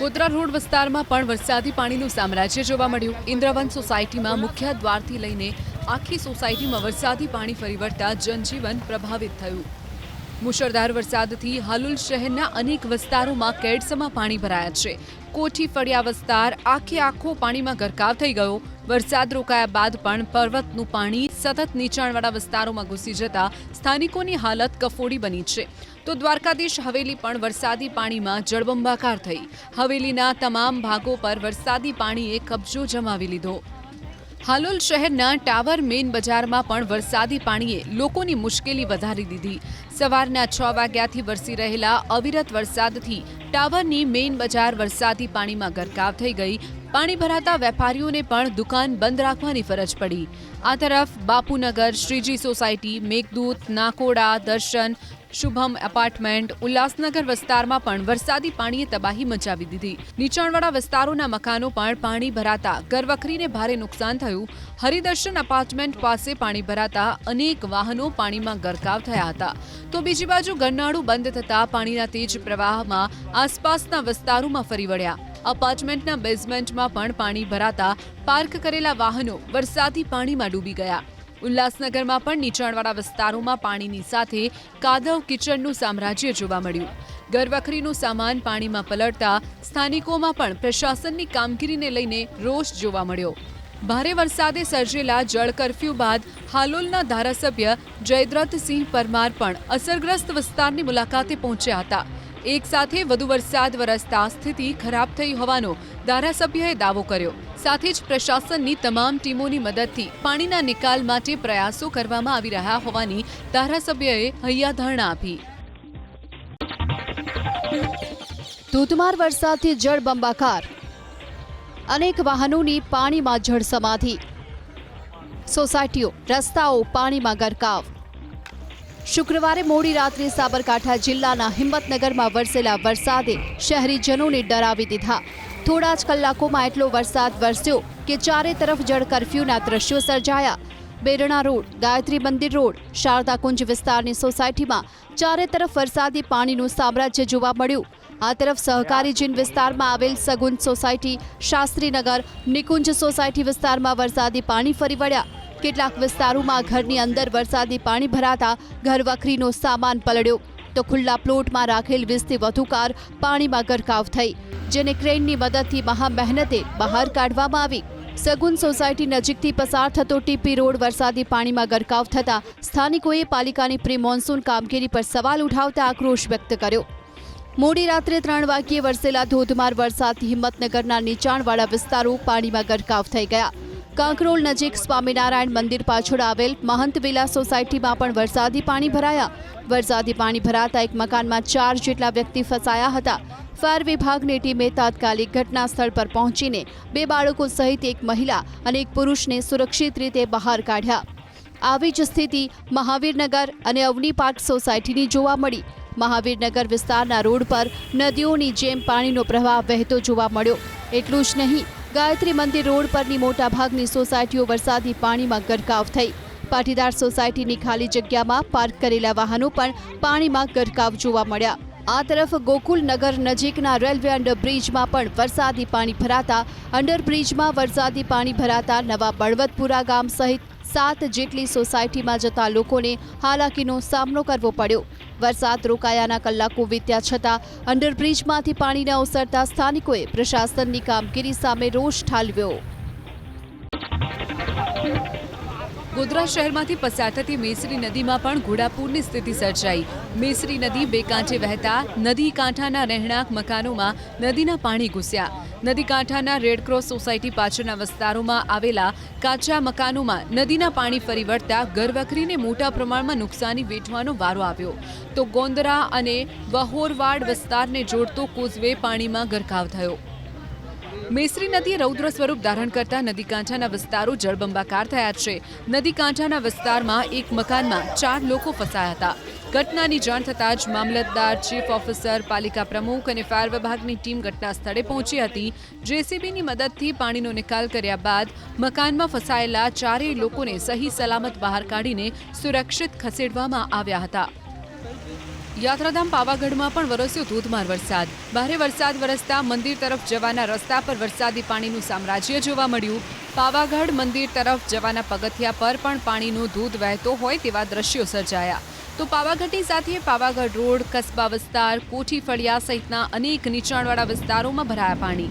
Godhra road વિસ્તારમાં પણ વરસાદી પાણીનું સામ્રાજ્ય જોવા મળ્યું. ઇન્દ્રવન સોસાયટીમાં મુખ્ય દ્વારથી લઈને આખી સોસાયટીમાં વરસાદી પાણી ફરી વળતા જનજીવન પ્રભાવિત થયું. મુશળધાર વરસાદથી હાલુલ શહેરના અનેક વિસ્તારોમાં કેડસમાં પાણી ભરાયા છે. કોઠી ફળિયા વિસ્તાર આખે આખો પાણીમાં ગરકાવ થઈ ગયો. વરસાદ રોકાયા બાદ પણ પર્વતનું પાણી સતત નીચાણવાળા વિસ્તારોમાં ઘૂસી જતા સ્થાનિકોની હાલત કફોડી બની છે. તો દ્વારકાધીશ હવેલી પણ વરસાદી પાણીમાં જળબંબાકાર થઈ. હવેલીના તમામ ભાગો પર વરસાદી પાણીએ કબજો જમાવી લીધો. હાલોલ શહેરના ટાવર મેઇન બજારમાં પણ વરસાદી પાણીએ લોકોની મુશ્કેલી વધારી દીધી. સવારના છ વાગ્યાથી વરસી રહેલા અવિરત વરસાદથી ટાવરની મેઇન બજાર વરસાદી પાણીમાં ગરકાવ થઈ ગઈ. પાણી ભરાતા વેપારીઓને પણ દુકાન બંધ રાખવાની ફરજ પડી. આ તરફ બાપુનગર, શ્રીજી સોસાયટી, મેઘદૂત, નાકોડા, દર્શન શુભમ એપાર્ટમેન્ટ ઉલ્લાસનગર વિસ્તારમાં પણ વરસાદી પાણીએ તબાહી મચાવી દીધી. નીચાણવાળા વિસ્તારોના મકાનો પણ પાણી ભરાતા ઘરવખરીને ભારે નુકસાન થયું. હરિદર્શન એપાર્ટમેન્ટ પાસે પાણી ભરાતા અનેક વાહનો પાણીમાં ગરકાવ થયા હતા. તો બીજી બાજુ ગરનાળું બંધ થતા પાણીના તેજ પ્રવાહમાં આસપાસના વિસ્તારોમાં ફરી વળ્યા. અપાર્ટમેન્ટના બેઝમેન્ટમાં પણ પાણી ભરાતા પાર્ક કરેલા વાહનો વરસાદી પાણીમાં ડૂબી ગયા. ઉલ્લાસનગરમાં પણ નીચાણવાળા વિસ્તારોમાં પાણીની સાથે કાદવ કિચડનું સામ્રાજ્ય જોવા મળ્યું. ઘરવખરીનું સામાન પાણીમાં પલળતા સ્થાનિકોમાં પણ પ્રશાસનની કામગીરીને લઈને રોષ જોવા મળ્યો. ભારે વરસાદે સર્જેલા જળ કરફ્યુ બાદ હાલોલના ધારાસભ્ય જયદ્રથસિંહ પરમાર પણ અસરગ્રસ્ત વિસ્તારની મુલાકાતે પહોંચ્યા હતા. એક સાથે વધુ વરસાદ વરસતા સ્થિતિ ખરાબ થઈ હોવાનો ધારાસભ્યએ દાવો કર્યો. સાથે જ પ્રશાસનની તમામ ટીમોની મદદથી પાણીના નિકાલ માટે પ્રયાસો કરવામાં આવી રહ્યા હોવાની ધારાસભ્યએ હૈયાધારણા આપી. ધોધમાર વરસાદથી જળબંબાકાર અનેક વાહનોની પાણીમાં જળ સમાધિ. સોસાયટીઓ, રસ્તાઓ પાણીમાં ગરકાવ. શુક્રવારે મોડી રાત્રે સાબરકાંઠા જિલ્લાના હિંમતનગરમાં વરસેલા વરસાદે શહેરીજનોને ડરાવી દીધા. થોડા જ કલાકોમાં એટલો વરસાદ વરસ્યો કે ચારે તરફ જળ કરફ્યુના દ્રશ્યો સર્જાયા. બેરણા રોડ, ગાયત્રી મંદિર રોડ શારદા કુંજ વિસ્તારની સોસાયટીમાં ચારે તરફ વરસાદી પાણીનું સામ્રાજ્ય જોવા મળ્યું. આ તરફ સહકારી જીન વિસ્તારમાં આવેલ સગુન સોસાયટી, શાસ્ત્રીનગર, નિકુંજ સોસાયટી વિસ્તારમાં વરસાદી પાણી ફરી વળ્યા. કેટલાક વિસ્તારોમાં ઘરની અંદર વરસાદી પાણી ભરાતા ઘરવખરીનો સામાન પલળ્યો. તો ખુલ્લા પ્લોટમાં રાખેલ વીસથી વધુ કાર પાણીમાં ગરકાવ થઈ, જેને ક્રેનની મદદથી મહા મહેનતે બહાર કાઢવામાં આવી. સગુન સોસાયટી નજીકથી પસાર થતો ટીપી રોડ વરસાદી પાણીમાં ગરકાવ થતાં સ્થાનિકોએ પાલિકાની પ્રી મોન્સૂન કામગીરી પર સવાલ ઉઠાવતા આક્રોશ વ્યક્ત કર્યો. મોડી રાત્રે ત્રણ વાગ્યે વરસેલા ધોધમાર વરસાદથી હિંમતનગરના નીચાણવાળા વિસ્તારો પાણીમાં ગરકાવ થઈ ગયા. કાંકરોલ નજીક સ્વામિનારાયણ મંદિર પાછળ આવેલ મહંત વિલા સોસાયટીમાં પણ વરસાદી પાણી ભરાયા. વરસાદી પાણી ભરાતા એક મકાનમાં ચાર જેટલા વ્યક્તિ ફસાયા હતા. ફાયર વિભાગની ટીમે તાત્કાલિક ઘટના સ્થળ પર પહોંચીને બે બાળકો સહિત એક મહિલા અને એક પુરુષને સુરક્ષિત રીતે બહાર કાઢ્યા. આવી જ સ્થિતિ મહાવીરનગર અને અવની પાર્ક સોસાયટીની જોવા મળી. મહાવીરનગર વિસ્તારના રોડ પર નદીઓની જેમ પાણીનો પ્રવાહ વહેતો જોવા મળ્યો. એટલું જ નહીં ગાયત્રી મંદિર રોડ પરની મોટાભાગની સોસાયટીઓ વરસાદી પાણીમાં ગરકાવ થઈ. પાટીદાર સોસાયટીની ખાલી જગ્યામાં પાર્ક કરેલા વાહનો પણ પાણીમાં ગરકાવ જોવા મળ્યા. આ તરફ ગોકુલનગર નજીકના રેલવે અંડરબ્રિજમાં પણ વરસાદી પાણી ભરાતા, અંડરબ્રિજમાં વરસાદી પાણી ભરાતા નવા બળવતપુરા ગામ સહિત સાત જેટલી સોસાયટીમાં જતા લોકોને હાલાકીનો સામનો કરવો પડ્યો. વરસાદ રોકાયાના કલાકો વીત્યા છતાં અંડરબ્રિજમાંથી પાણીના ઓસરતા સ્થાનિકોએ પ્રશાસનની કામગીરી સામે રોષ ઠાલવ્યો. ગોધરા શહેરમાંથી પસાર થતી મેસરી નદીમાં પણ ઘોડાપૂરની સ્થિતિ સર્જાઈ. મેસરી નદી બે કાંઠે વહેતા, નદી કાંઠાના રહેણાંક મકાનોમાં નદીના પાણી ઘૂસ્યા. નદી કાંઠાના રેડક્રોસ સોસાયટી પાછળના વિસ્તારોમાં આવેલા કાચા મકાનોમાં નદીના પાણી ફરી વળતા ઘરવખરીને મોટા પ્રમાણમાં નુકસાની વેઠવાનો વારો આવ્યો. તો ગોંદરા અને વહોરવાડ વિસ્તારને જોડતો કોઝવે પાણીમાં ગરકાવ થયો. મેસરી નદીએ રૌદ્ર સ્વરૂપ ધારણ કરતા નદી કાંઠાના વિસ્તારો જળબંબાકાર થયા છે. નદી કાંઠાના વિસ્તારમાં એક મકાનમાં ચાર લોકો ફસાયા હતા. ઘટનાની જાણ થતાં જ મામલતદાર, ચીફ ઓફિસર, પાલિકા પ્રમુખ અને ફાયર વિભાગની ટીમ ઘટના સ્થળે પહોંચી હતી. જેસીબીની મદદથી પાણીનો નિકાલ કર્યા બાદ મકાનમાં ફસાયેલા ચારેય લોકોને સહી સલામત બહાર કાઢીને સુરક્ષિત ખસેડવામાં આવ્યા હતા. યાત્રાધામ પાવાગઢમાં પણ વરસ્યો ધોધમાર વરસાદ. ભારે વરસાદ વરસતા મંદિર તરફ જવાના રસ્તા પર વરસાદી પાણીનું સામ્રાજ્ય જોવા મળ્યું. પાવાગઢ મંદિર તરફ જવાના પગથિયા પર પણ પાણીનો ધોધ વહેતો હોય તેવા દ્રશ્યો સર્જાયા. તો પાવાગઢની સાથે પાવાગઢ રોડ, કસ્બા વિસ્તાર કોઠી ફળિયા સહિતના અનેક નીચાણવાળા વિસ્તારોમાં ભરાયા પાણી.